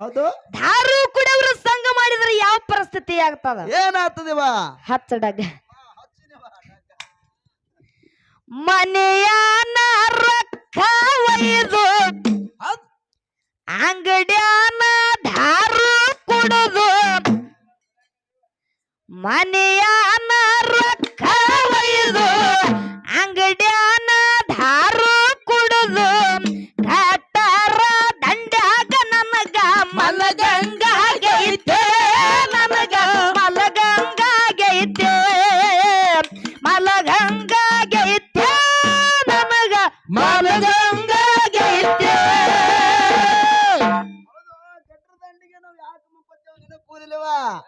ಹೌದು? ದಾರು ಕುಡಿಯವರು ಸಂಘ ಮಾಡಿದ್ರೆ ಯಾವ ಪರಿಸ್ಥಿತಿ ಆಗ್ತದ? ಏನಾಗ್ತದಿವ? ಹಚ್ಚಡಗ ಮನೆಯಾನ ರೊಕ್ಕ ಒಯ್ದು. ಅಂಗಡ್ಯಾನ ದಾರು ಕುಡದು. ಮನೆಯಾನ ರೊಕ್ಕ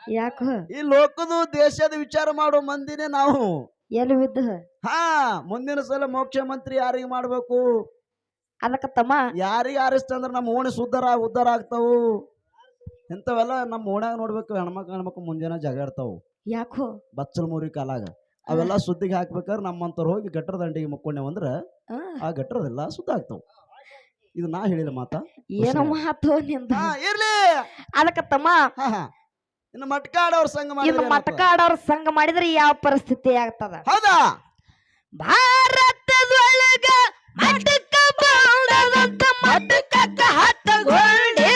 ಯಾಕೋ? ಈ ಲೋಕದ ದೇಶದ ವಿಚಾರ ಮಾಡೋ ಮಂದಿನೇ ನಾವು. ಎಲ್ಲಿ ಬಿದ್ದು? ಹಾ ಮುಂದಿನ ಸಲ ಮುಖ್ಯಮಂತ್ರಿ ಯಾರಿಗೆ ಮಾಡ್ಬೇಕು? ಅದಕ್ಕ ತಮ್ಮ. ಯಾರಿಗೆ ಆರಿಸ್ತಂದ್ರ ನಮ್ಮ ಓಣಿ ಸುದ್ದಾರ ಉದ್ದಾರ ಆಗ್ತಾವು. ಇಂಥವೆಲ್ಲ ನಮ್ಮ ಓಣ್ಯಾಗ ನೋಡ್ಬೇಕು ಹೆಣ್ಮಕ್ಳು ಹೆಣ್ಮಕ್ಳು ಮುಂಜಾನೆ ಜಗಾಡ್ತಾವು ಯಾಕೋ? ಬಚ್ಚಲ್ ಮೂರಿ ಕಾಲಾಗ. ಅವೆಲ್ಲ ಸುದ್ದಿಗೆ ಹಾಕ್ಬೇಕಾದ್ರೆ ನಮ್ಮಂತವ್ರು ಹೋಗಿ ಗಟ್ಟರ ದಂಡಿಗೆ ಮುಕ್ಕೊಂಡೇವ್ ಅಂದ್ರೆ ಆ, ಗಟ್ಟರದೆಲ್ಲ ಸುದ್ದ ಆಗ್ತಾವ ಇದು ನಾ ಹೇಳಿದ ಮಾತ? ಏನೋ ಮಾತು ನಿಂದ. ಹಾ ಇರ್ಲಿ. ಅದಕ್ಕ ತಮ್ಮ ಹಾ ಹಾ. ಇನ್ನು ಸಂಘ ಇನ್ನು ಮಾಡಿದ್ರೆ ಮಟಕ ಆಡೋರ್ ಸಂಘ ಮಾಡಿದ್ರೆ ಯಾವ ಪರಿಸ್ಥಿತಿ ಆಗ್ತದ? ಹೌದಾ? ಭಾರತದೊಳಗ ಮಟಕ ಬಾಳದಂತ ಮಟಕ ಹತ್ತಗೊಂಡೆ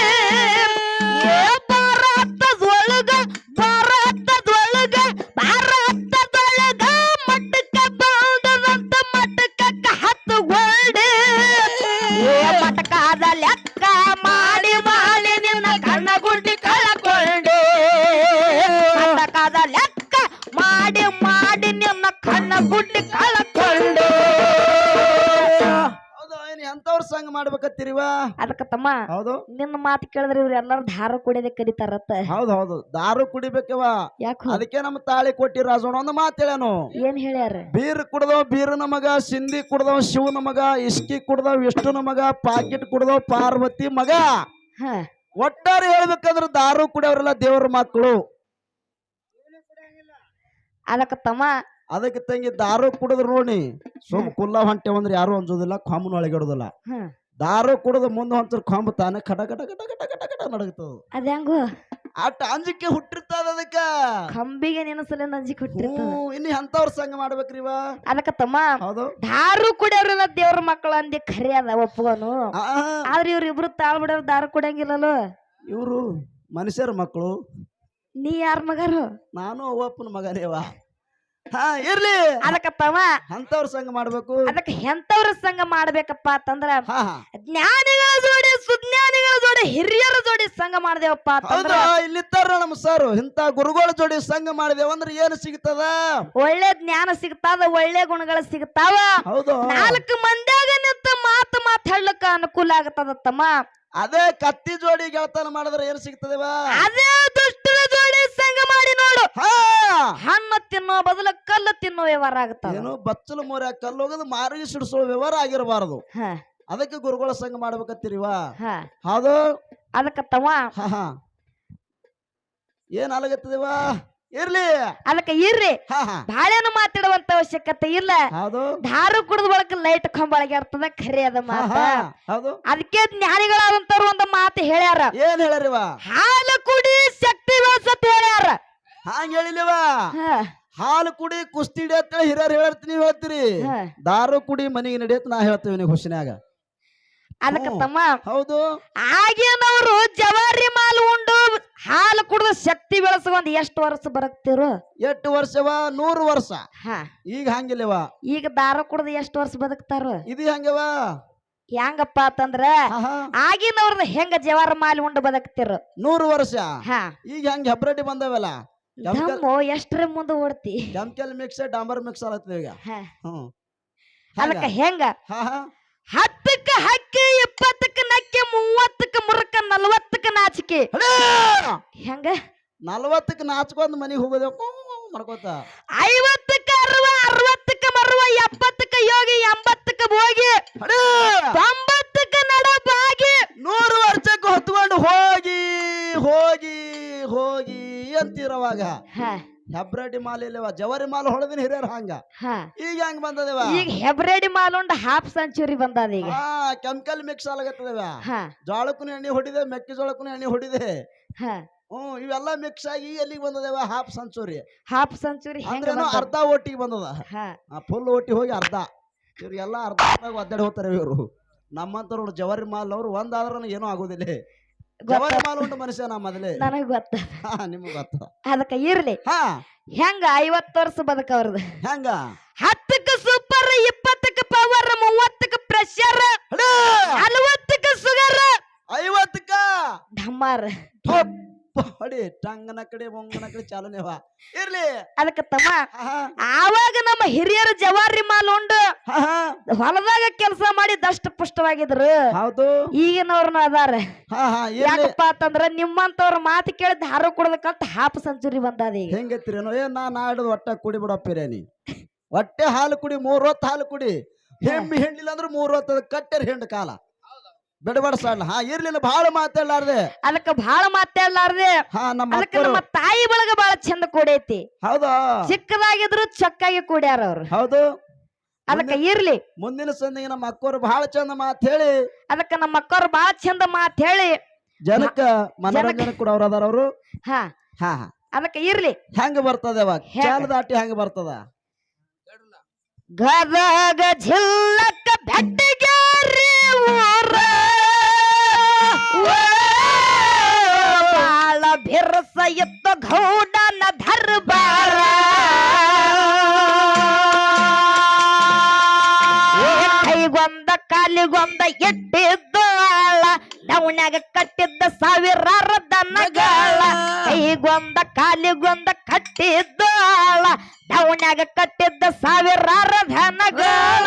ಮಾಡ್ಬೇಕತ್ತೀರಿವ? ಅದಕ್ಕ ತಮ್ಮ ಹೌದು. ನಿನ್ನ ಮಾತು ಕೇಳಿದ್ರೆ ಇವ್ರು ಎಲ್ಲಾರು ದಾರು ಕುಡಿಯೋದೇ ಕರೀತಾರತ್ತ ಹೌದು ಹೌದು. ದಾರು ಕುಡಿಬೇಕವ ಯಾಕೋ? ಅದಕ್ಕೆ ನಮ್ಮ ತಾಳಿ ಕೊಟ್ಟಿ ರಾಜೋಣ ಒಂದು ಮಾತು ಹೇಳ್ಯಾನು. ಏನ್ ಹೇಳ್ಯಾರ? ಬೀರ್ ಕುಡ್ದವ್ ಬೀರ್ ಮಗ ಸಿಂಧಿ ಕುಡ್ದವ್ ಶಿವನ ಮಗ ಇಸ್ಕಿ ಕುಡ್ದವ್ ವಿಷ್ಣುನ ಮಗ ಪಾಕಿಟ್ ಕುಡ್ದವ್ ಪಾರ್ವತಿ ಮಗ. ಒಟ್ಟಾರೆ ಹೇಳ್ಬೇಕಂದ್ರ ದಾರು ಕುಡಿಯವ್ರಲ್ಲ ದೇವ್ರ ಮಕ್ಕಳು ಅದಕ್ಕ ತಮ್ಮ ಅದಕ್ಕೆ ತಂಗಿ ದಾರು ಕುಡಿದ್ರು ನೋಡಿ. ಸುಮ್ ಕುಲ್ಲ ಹೊಂಟೆ ಅಂದ್ರೆ ಯಾರು ಅಂಜೋದಿಲ್ಲ ಕಾಮನ್ ಒಳಗಿಡೋದಿಲ್ಲ ದಾರು ಕುಡದ ಮುಂದೆ ಹೊಂಚರ್ ಕೊಂಬ ತಾನೆ ಕಟ ಕಟ ಕಟ ಕಟ ಕಟ ಕಟ ನಡಗ್ತದ ಹೆಂಗು. ಅಟ್ ಅಂಜಿಕೆ ಹುಟ್ಟಿರ್ತದ ಅದಕ್ಕ. ಕಂಬಿಗೆ ನೆನಸಲ ನಂಜಿ ಕೊಟ್ಟಿರ್ತದ ಹ್ಞೂ, ಇನ್ನು ಎಂತವ್ರ ಸಂಘ ಮಾಡ್ಬೇಕ್ರಿ ಅದಕ್ಕ ತಮ್ಮ ಹೌದು. ದಾರು ಕುಡಿಯೋರಲ್ಲ ದೇವ್ರ ಮಕ್ಕಳು ಅಂದಿ ಖರೆ ಅದ ಆ, ಆದ್ರೆ ಇವ್ರ ಇಬ್ರು ತಾಳ್ ಬಿಡೋರು ದಾರು ಕುಡಿಯಂಗಿಲ್ಲಲ್ಲ. ಇವ್ರು ಮನುಷ್ಯರ ಮಕ್ಕಳು ನೀ ಯಾರ ಮಗರು? ನಾನು ಅವ್ವಪ್ಪನ ಮಗನೇವ ಹಾ ಇರ್ಲಿ. ಅದಕ್ಕ ತಮ್ಮ ಅಂತವ್ರ ಸಂಘ ಮಾಡ್ಬೇಕು. ಅದಕ್ಕೆ ಎಂತವ್ರ ಸಂಘ ಮಾಡ್ಬೇಕಪ್ಪ ಅಂತಂದ್ರ ಹಾ ಹಾ. ಜ್ಞಾನಿಗಳ ಜೋಡಿ ಸುಜ್ಞಾನಿಗಳ ಜೋಡಿ ಹಿರಿಯರ ಜೋಡಿ ಸಂಘ ಮಾಡ್ದೇವಪ್ಪ ಅಂತಂದ್ರ ಹೌದಾ ಇಲ್ಲಿತ್ತಾರ ನಮ್ಮ ಸರ್. ಇಂತ ಗುರುಗಳ ಜೋಡಿ ಸಂಘ ಮಾಡಿದೇವ ಅಂದ್ರೆ ಏನು ಸಿಗ್ತದ? ಒಳ್ಳೆ ಜ್ಞಾನ ಸಿಗ್ತಾವ ಒಳ್ಳೆ ಗುಣಗಳು ಸಿಗ್ತಾವ. ಹೌದು. ನಾಲ್ಕು ಮಂದ್ಯಾಗ ನಿಂತ ಮಾತು ಮಾತಾಡ್ಲಕ್ಕ ಅನುಕೂಲ ಆಗತ್ತದ ತಮ್ಮ ಅದೇ ಕತ್ತಿ ಜೋಡಿ ಗೆಳತನ ಮಾಡಿದ್ರೆ ಏನು ಸಿಗ್ತದವ? ಅದೇ ದುಷ್ಟರ ಜೋಡಿ ಸಂಘ ಮಾಡಿ ನೋಡು. ಹಾ. ತಿನ್ನೋ ಬದಲು ಕಲ್ಲು ತಿನ್ನೋ ವ್ಯವಹಾರ ಆಗುತ್ತೆ ಏನು ಬಚ್ಚಲು ಕಲ್ಲು ಹೋಗೋದು ಮಾರಿಗೆ ಸಿಡಿಸೋ ವ್ಯವಹಾರ ಆಗಿರಬಾರದು. ಹ. ಅದಕ್ಕೆ ಗುರುಗಳ ಸಂಘ ಮಾಡ್ಬೇಕತ್ತೀರಿವ? ಹ. ಹೌದು? ಅದಕ್ಕ ತಮ್ಮ ಹಾ ಹಾ. ಏನ್ ಅಲಗತ್ತದಿವ? ಇರ್ಲಿ. ಅದಕ್ಕೆ ಇರ್ರಿ. ಹಾ ಹಾ. ಬಾಳೆನು ಮಾತಾಡುವಂತ ಅವಶ್ಯಕತೆ ಇಲ್ಲ. ಹೌದು? ದಾರು ಕುಡಿದ ಬಳಕ ಲೈಟ್ ಕಂಬಳಗೆ ಇರ್ತದ ಖರೆ ಅದ ಹಾ, ಮಾತ. ಹಾ, ಹೌದು? ಅದಕ್ಕೆ ಜ್ಞಾನಿಗಳಾದಂತವ್ರು ಒಂದು ಮಾತು ಹೇಳ್ಯಾರ. ಏನ್ ಹೇಳ್ಯಾರಿವ? ಹಾಲು ಕುಡಿ ಶಕ್ತಿ ಬೆಳೆಸತ್ ಹೇಳ್ಯಾರ. ಹಾಂಗ್ ಹೇಳಿಲ್ವ ಹಾಲು ಕುಡಿ ಕುಸ್ತಿ ಹಿಡಿಯತ್ತ ಹಿರಿಯರ್ ಹೇಳ್ತೀನಿ ನೀವ್ ಹೇಳ್ತೀರಿ. ಹ. ದಾರು ಕುಡಿ ಮನೆಗೆ ನಡೆಯತ್ ನಾ ಹೇಳ್ತೀವಿ ನೀವು ಹುಸಿನ್ಯಾಗ ಅದಕ್ಕೆ ತಮ್ಮ ಹೌದು. ಆಗಿನವರು ಜವಾರಿ ಮಾಲು ಉಂಡು ಹಾಲು ಕುಡಿದು ಶಕ್ತಿ ಬೆಳೆಸ್ಕೊಂಡ್ ಎಷ್ಟು ವರ್ಷ ಬರಕ್ತಿರು ಎಷ್ಟು ವರ್ಷವ? ನೂರು ವರ್ಷ. ಹಾ. ಈಗ ಹಂಗಿಲ್ಲವ ಈಗ ದಾರ ಕುಡ್ದು ಎಷ್ಟು ವರ್ಷ ಬದುಕ್ತಾರ? ಇದು ಹಂಗವ ಹೆಂಗಪ್ಪ ಅಂತಂದ್ರ ಆಹಾ, ಹೆಂಗ ಜವಾರ ಮಾಲಿ ಉಂಡು ಬದುಕ್ತಿರು? ನೂರು ವರ್ಷ. ಹಾ. ಈಗ ಹೆಂಗ್ ಹೆಬ್ರಡಿ ಬಂದವಲ್ಲ? ದಮ್ಮು ಎಷ್ಟರ ಮುಂದೆ ಓಡ್ತಿ? ಕೆಮಿಕಲ್ ಮಿಕ್ಸ್ ಡಾಂಬರ್ ಮಿಕ್ಸ್ ಆಗತ್ತೆ ಈಗ. ಹ್ಮ್. ಅದಕ್ಕ ಹೆಂಗ? ಹತ್ತಕ್ಕ ಹಕ್ಕಿ ಇಪ್ಪತ್ತಕ್ಕ ನಕ್ಕಿ ಮೂವತ್ತಕ್ಕ ಮುರಕ ನಲ್ವತ್ತಕ್ಕ ನಾಚಿಕೆ! ಹೆಂಗ? ನಲ್ವತ್ತಕ್ಕ ನಾಚ್ಕೊಂಡ್ ಮನಿಗೆ ಹೋಗೋದೇವ್ ಮಾಡ್ಕೋತ. ಐವತ್ತಕ್ಕ ಅರವ ಅರವತ್ತಕ್ಕ ಮರವ ಎಪ್ಪತ್ತಕ್ಕ ಯೋಗಿ ಹೆಬ್ರಡಿ ಮಾಲ್ ಇಲ್ಲವ ಜವರಿ ಮಾಲ್ ಹೊಡೆದಿನ ಹಿರಿಯರ್ ಹಂಗ. ಈಗ ಹೆಂಗ್ ಬಂದದೇವ? ಈಗ ಹೆಬ್ರೇಡಿ ಉಂಡ ಹಾಫ್ ಸೆಂಚುರಿ ಬಂದದ ಈಗ. Chemical mix ಆಗತ್ತದವ. ಜೋಳಕ್ಕೂ ಎಣ್ಣೆ ಹೊಡಿದೆ ಮೆಕ್ಕೆಜೋಳಕ್ಕೂ ಎಣ್ಣೆ ಹೊಡಿದೆ. ಹಾ. ಹ್ಮ್ ಇವೆಲ್ಲ ಮಿಕ್ಸ್ ಆಗಿ ಎಲ್ಲಿಗೆ ಬಂದದೇವ? ಹಾಫ್ ಸೆಂಚುರಿ ಹಾಫ್ ಸೆಂಚುರಿ ಅಂದ್ರೆ ಅರ್ಧ ಓಟಿಗೆ ಬಂದದ. ಫುಲ್ ಓಟಿ ಹೋಗಿ ಅರ್ಧ. ಇವ್ರಿಗೆಲ್ಲ ಅರ್ಧ ಒದ್ದಾಡಿ ಹೋಗ್ತಾರೆ ಇವರು. ನಮ್ಮಂತವ್ರು ಜವರಿ ಮಾಲ್ ಅವ್ರು ಒಂದಾದ್ರೂ ಏನೂ ಆಗೋದಿಲ್ಲ. ಜವಾರಿ ಮಾಲ್ ಉಂಟು ಮನುಷ್ಯ ನಾ ಮೊದಲೇ. ನನಗ್ ಗೊತ್ತ. ನಿಮ್ಗೆ ಗೊತ್ತ. ಅದಕ್ಕ ಇರ್ಲಿ. ಹಾ. ಹೆಂಗ ಐವತ್ತು ವರ್ಷ ಬದುಕವ್ರದ್ದು ಹೆಂಗ? ಹತ್ತಕ್ಕ ಸೂಪರ್ ಇಪ್ಪತ್ತಕ್ಕ ಪವರ್ ಮೂವತ್ತಕ್ಕ ಪ್ರೆಷರ್ ನಲವತ್ತಕ್ಕ ಸುಗರ್ ಐವತ್ತಕ್ಕ? ಢಮಾರ್ ಹೊಡಿ ಟಂಗನ ಕಡೆ ಬೊಂಗನ ಕಡೆ ಚಾಲನೆವ ಇರ್ಲಿ. ಅದಕ್ಕೆ ತಮ್ಮ ಆವಾಗ ನಮ್ಮ ಹಿರಿಯರ ಜವಾರಿ ಮಾಲ್ ಉಂಡು ಹೊಲದಾಗ ಕೆಲಸ ಮಾಡಿ ದಷ್ಟ ಪುಷ್ಟವಾಗಿದ್ರು. ಹೌದು. ಈಗಿನವ್ರನ್ನ ಅದಾರ. ಯಾಕಪ್ಪ ಅಂತಂದ್ರ ನಿಮ್ಮಂತವ್ರ ಮಾತು ಕೇಳಿ ಹಾರು ಕುಡ್ದಕ್ಕಂತ ಹಾಫ್ ಸಂಚುರಿ ಬಂದದ ಈಗ. ಹೆಂಗತ್ತೀರೇನೋ ಏ ನಾ ನಾಡು ಒಟ್ಟ ಕುಡಿ ಬಿಡಪ್ಪಿರೇನಿ ಹೊಟ್ಟೆ ಹಾಲು ಕುಡಿ ಮೂರ್ ಹೊತ್ತು ಹಾಲು ಕುಡಿ. ಹೆಮ್ಮಿ ಹೆಣ್ಣಿಲ್ಲ ಅಂದ್ರೆ ಮೂರ್ ಹೊತ್ತು ಕಟ್ಟೆರ್ ಹೆಂಡ್ ಕಾಲ. ಬಿಡಬೇಡ ಸಣ್ಣ ಹಾ ಇರ್ಲಿಲ್ಲ ಬಹಳ ಮಾತಾಡ್ಲಾರ್ದೆ. ಅದಕ್ಕ ಬಹಳ ಮಾತಾಡ್ಲಾರ್ದೆ. ಹಾ ನಮ್ಮ ಅದಕ್ಕ ಅಕ್ಕರು. ನಮ್ಮ ತಾಯಿ ಬಳಗ ಬಹಳ ಚಂದ ಕೂಡೈತಿ. ಹೌದಾ? ಚಿಕ್ಕದಾಗಿದ್ರು ಚಕ್ಕಾಗಿ ಕೂಡ್ಯಾರ ಅವ್ರು. ಹೌದು. ಅದಕ್ಕ ಇರ್ಲಿ. ಮುಂದಿನ ಸಂದಿಗೆ ನಮ್ಮ ಅಕ್ಕೋರು ಬಹಳ ಚಂದ ಮಾತ್ ಹೇಳಿ. ಅದಕ್ಕ ನಮ್ಮ ಅಕ್ಕವ್ರು ಬಹಳ ಚಂದ ಮಾತ್ ಹೇಳಿ. ಜನಕ್ಕ ಮನೋರಂಜನೆ ಕೂಡ ಅವ್ರ ಅದಾರ ಅವರು? ಹಾ. ಹಾ ಹಾ. ಅದಕ್ಕ ಇರ್ಲಿ. ಹೆಂಗ ಬರ್ತದ ಅವಾಗ? ಹೆಂಗ? ಚಾಲ ದಾಟಿ ಹೆಂಗ ಬರ್ತದ? ಗದಗ ಜಿಲ್ಲಕ್ಕ ಬೆಟ್ಟಗಾರಿ ಊರ ಬಿರ್ಸ ಎತ್ತ ಗೌಡನ ದರ್ಬಾರ. ಕೈಗೊಂದ ಕಾಲಿಗೊಂದ ಎಟ್ಟಿದ್ದ ಆಳ. ಡೌನ್ಯಾಗ ಕಟ್ಟಿದ್ದ ಸಾವಿರಾರ ದನಗಳ. ಕೈಗೊಂದ ಕಾಲಿಗೊಂದ ಕಟ್ಟಿದ್ದ ಆಳ. ಡೌನ್ಯಾಗ ಕಟ್ಟಿದ್ದ ಸಾವಿರಾರ ಧನಗಳ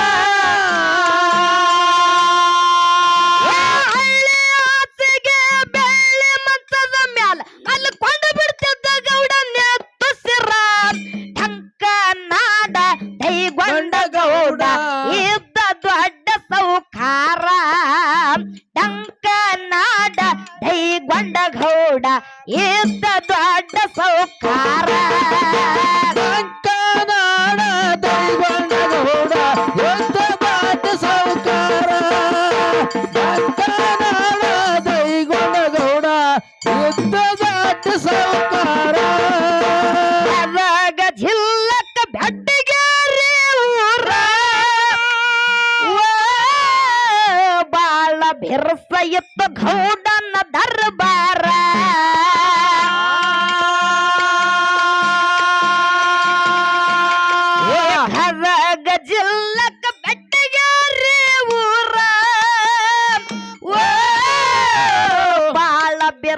ಸೌಕಾರ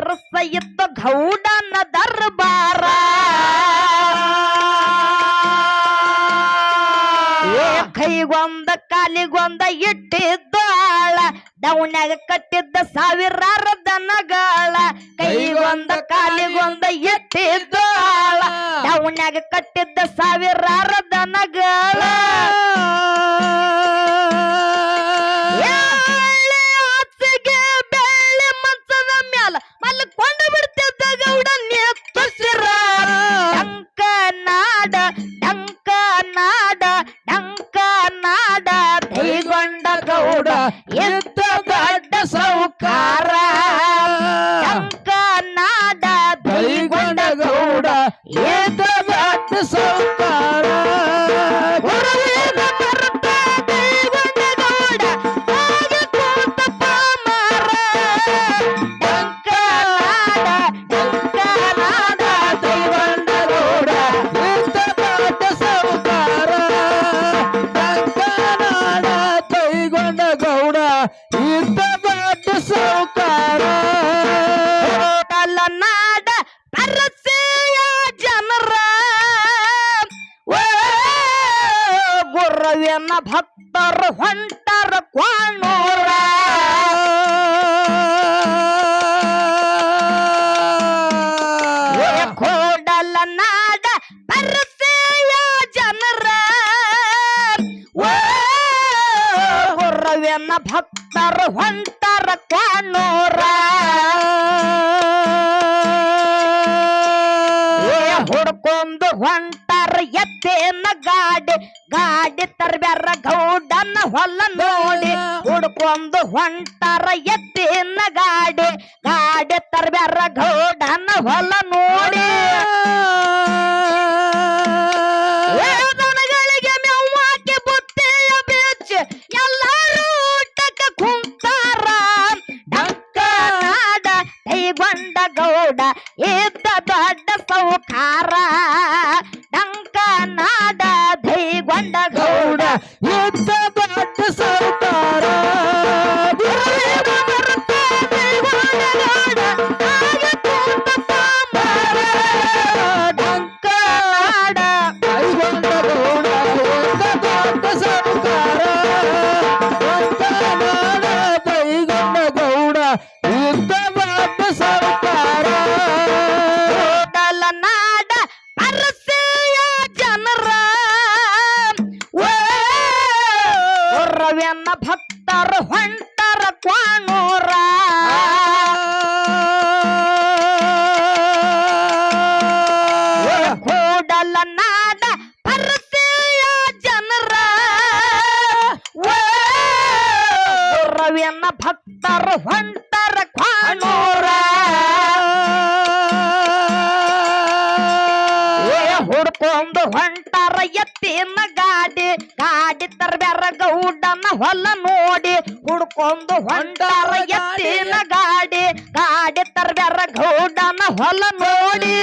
ಬಿರ್ಸ ಇತ್ತು ಗೌಡನ ದರ್ಬಾರ. ಕೈಗೊಂದ ಕಾಲಿಗೊಂದ ಇಟ್ಟಿದ್ದ ಆಳ ಡೌನ್ಯಾಗ ಕಟ್ಟಿದ್ದ ಸಾವಿರಾರ ದನಗಳ. ಕೈಗೊಂದ ಕಾಲಿಗೊಂದ ಇಟ್ಟಿದ್ದ ಆಳ ಡೌನ್ಯಾಗ ಕಟ್ಟಿದ್ದ ಸಾವಿರಾರ ದನಗಳ. ನಾಡ ಕೈಗೊಂಡ ಗೌಡ ಎದ್ದ ದೊಡ್ಡ ಸೌಕಾರ. ಭಕ್ತರು ಹೊಂಟರ ಕ್ವಾಣೂರ. ಹೊಲ ನೋಡಿ ಹುಡ್ಕೊಂಡು ಹೊಂಟರ ಎತ್ತಿನ ಗಾಡಿ. ಗಾಡಿ ತರ್ಬ್ಯಾರ ಗೌಡನ ಹೊಲ ನೋಡಿ. ಎತ್ತಿನ ಗಾಡಿ ಗಾಡಿ ತರ್ಬ್ಯಾರ ಗೌಡನ ಹೊಲ ನೋಡಿ. ಹುಡ್ಕೊಂಡು ಹೊಂಟಾರ ಎತ್ತಿನ ಗಾಡಿ. ಗಾಡಿ ತರ್ಬ್ಯಾರ ಗೌಡನ ಹೊಲ ನೋಡಿ.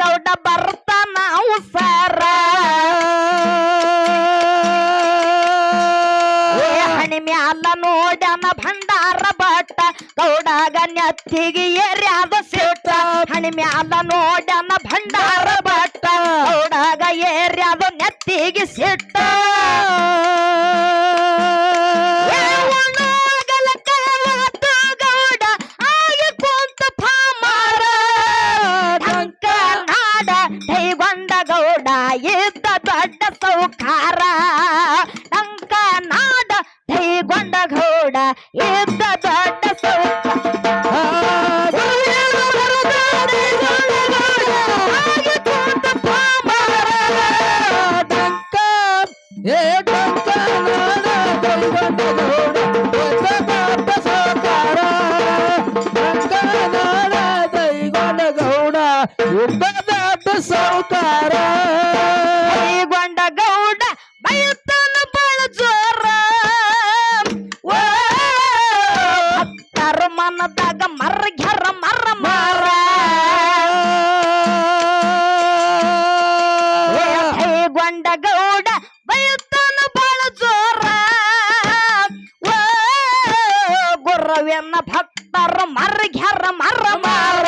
ಗೌಡ ಬರ್ತಾನ ಉಸಾರ ಮ್ಯಾಲ ನೋಡ್ಯಾನ ಭಂಡಾರ ಬಟ್ಟ ಗೌಡಾಗ ನೆತ್ತಿಗೆ ಏರ್ಯಾದ ಸೇಟ ಹಣಿ ಮ್ಯಾಲ ನೋಡ್ಯಾನ ಭಂಡಾರ ಬಟ್ಟ ಗೌಡಾಗ ಏರ್ಯಾದ ನೆತ್ತಿಗೆ ಸಿಟ್ಟ. ಇದ್ದ ದೊಡ್ಡ ಸೌಕಾರ. ನಂಕ ಕೈಗೊಂಡ ಘೋಡ ಇದ್ದ ದೊಡ್ಡ ಕಂಡ ಗೌಡ ಬೈತಾನು ಬಾಳ ಜೋರ. ಗುರವೆನ್ನ ಭಕ್ತರ ಮರ್ಘ್ಯರ ಮರ್ರ ಮಾರ.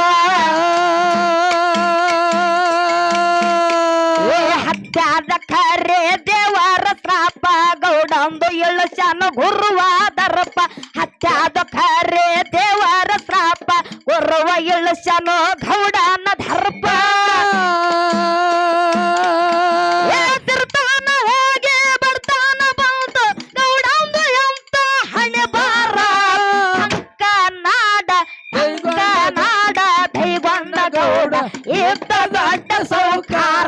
ಹತ್ಯಾದ ಕರೆ ದೇವರ ಶ್ರಾಪ ಗೌಡಂದು ಇಳಶನ ಗುರುವಾದರಪ್ಪ. ಹತ್ಯಾದ ಕರೆ ದೇವರ ಶ್ರಾಪ ಗುರುವ ಇಳಶನೋ ಗೌಡನ ಧರ್ಪ ಇದ್ದ ದೊಡ್ಡ ಸೌಕಾರ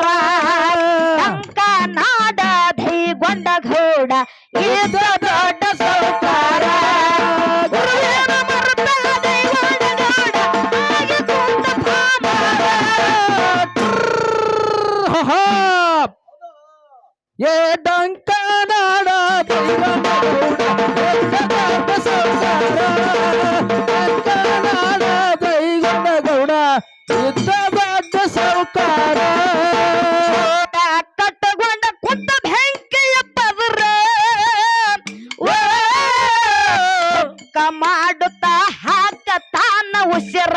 ಕ ಮಾಡುತ್ತಾ ಹಾಕ ತಾನ ಉಸಿರ.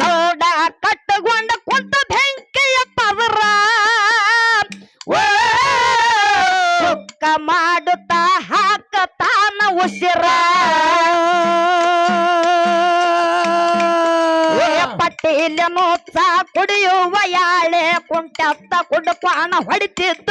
ಗೌಡ, ಕಟ್ಟಗೊಂಡ ಕುಂತ ಬೆಂಕಿಯ ಪದರ. ಕ ಮಾಡುತ್ತಾ ಹಾಕ ತಾನ ಉಸಿರ. ಸಾ ಕುಡಿಯುವ ಯಾಳೆ, ಕುಂಟತ್ತ ಕುಡ್ಪಾಣ ಹೊಡಿತಿದ್ದ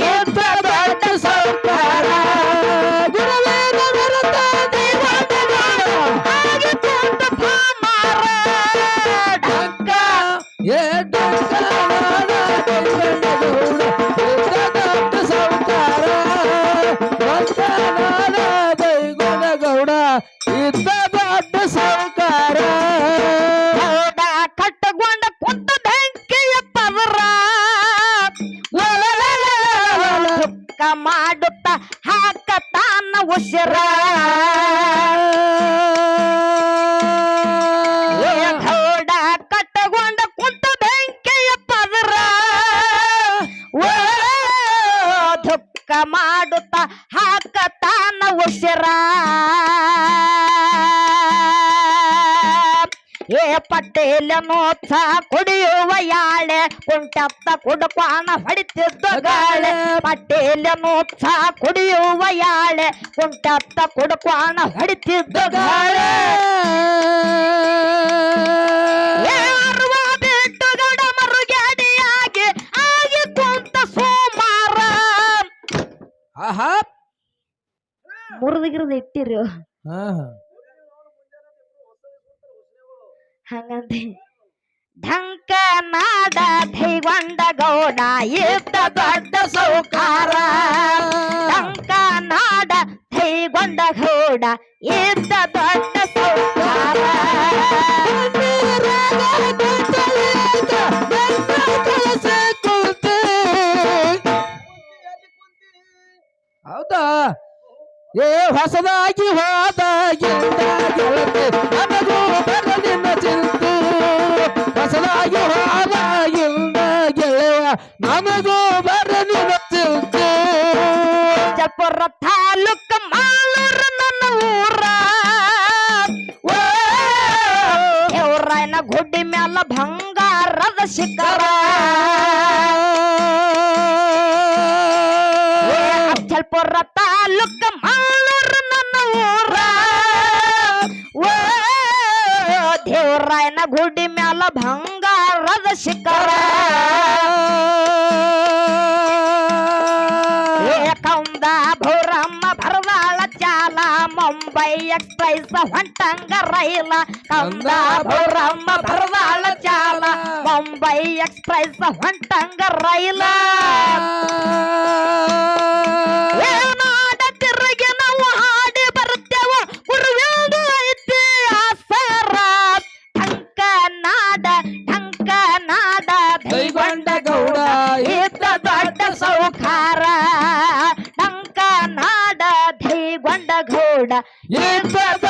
ಇತ್ತದಾಟ ಸೌಕಾರ ಚ ಕುಡಿಯುವ ಯಾಳೆ ಕುಂಟಪ್ಪ ಕುಡ್ಪಾಣ ಹೊಡಿತಿದ್ದ ಗಾಳೆ. ಪಟ್ಟೇಲನು ಚ ಕುಡಿಯುವ ಯಾಳೆ ಕುಂಟಪ್ಪ ಕುಡ್ಪಾಣ ಹೊಡಿತಿದ್ದ ಗಾಳೆ. ಮುರಿದಿಗಿರದ ಇಟ್ಟಿರಿ. ಹಂಗಂತೆ. ಢಂಕ ನಾಡ ದೈಗೊಂಡ ಗೌಡ ಇದ್ದ ದೊಡ್ಡ ಸೌಕಾರ. ಢಂಕ ನಾಡ ದೈಗೊಂಡ ಗೌಡ ಇದ್ದ ದೊಡ್ಡ ಸೌಕಾರ. ಹೌದಾ? ಏ, ಹೊಸದಾಗಿ ಹೋದಾಗಿಂದ ಗೆಳತಿ, ನನಗೂ ಬರಲಿನ ಚಿಂತೆ. ನನಗೂ ಬರಲಿನ ಚಿಂತೆ ಜಪುರ ತಾಲೂಕ್ ಮಾಲೂರು ನನ್ನ ಊರ. ದೇವ್ರಾಯನ ಗುಡ್ಡಿ ಮ್ಯಾಲ ಬಂಗಾರದ ಶಿಖರ. ಏ, ತಾಲೂಕ ಮಾಲೂರು ನನ್ನ ಊರ. ದೇವ್ರಾಯನ ಗುಡ್ಡಿ ಮ್ಯಾಲ ಬಂಗಾರದ ಶಿಖರ. ಮುಂಬೈ ಎಕ್ಸ್ಪ್ರೆಸ್ ಹೊಂಟಂಗ ರೈಲ ಕಂದಾಪುರಮ್ಮ ಬರದಾಳ ಚಾಲ. ಮುಂಬೈ ಎಕ್ಸ್ಪ್ರೆಸ್ ಹೊಂಟಂಗ ರೈಲ. ಸೌಖಾರ ಟಂಕ ನಾಡ ಧೈಗೊಂಡ ನಾಡ Yeah,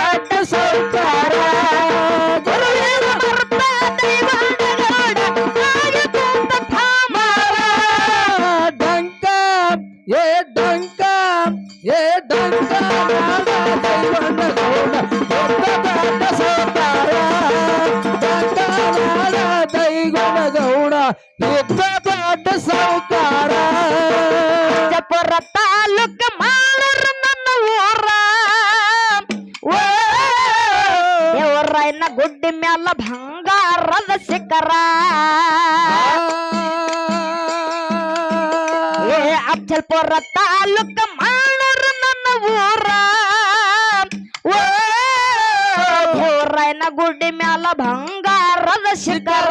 ಶಿಖರ ತಾಲ್ಲೂಕ ತಾಲೂಕ ಮಾಡೂರ ನನ್ನ ಊರ. ಊರೈನ ಗುಡ್ಡಿ ಮ್ಯಾಲ ಬಂಗಾರದ ಶಿಖರ.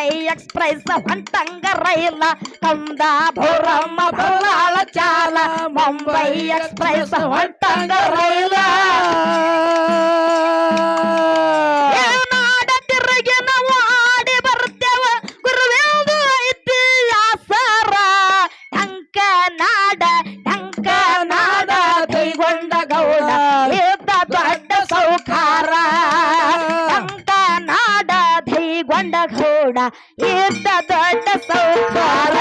ಮುಂಬೈ ಎಕ್ಸ್ಪ್ರೆಸ್ ಹೊಂಟಂಗ ರೈಲ ಕಂದ ಭೋರಮ್ಮ ಭರದಾಳ ಚಾಲ ಮುಂಬೈ ಎಕ್ಸ್ಪ್ರೆಸ್ ಹೊಂಟಂಗ ಗೌಡ ಇದ್ದ ದೊಡ್ಡ ಸೌಕಾರ.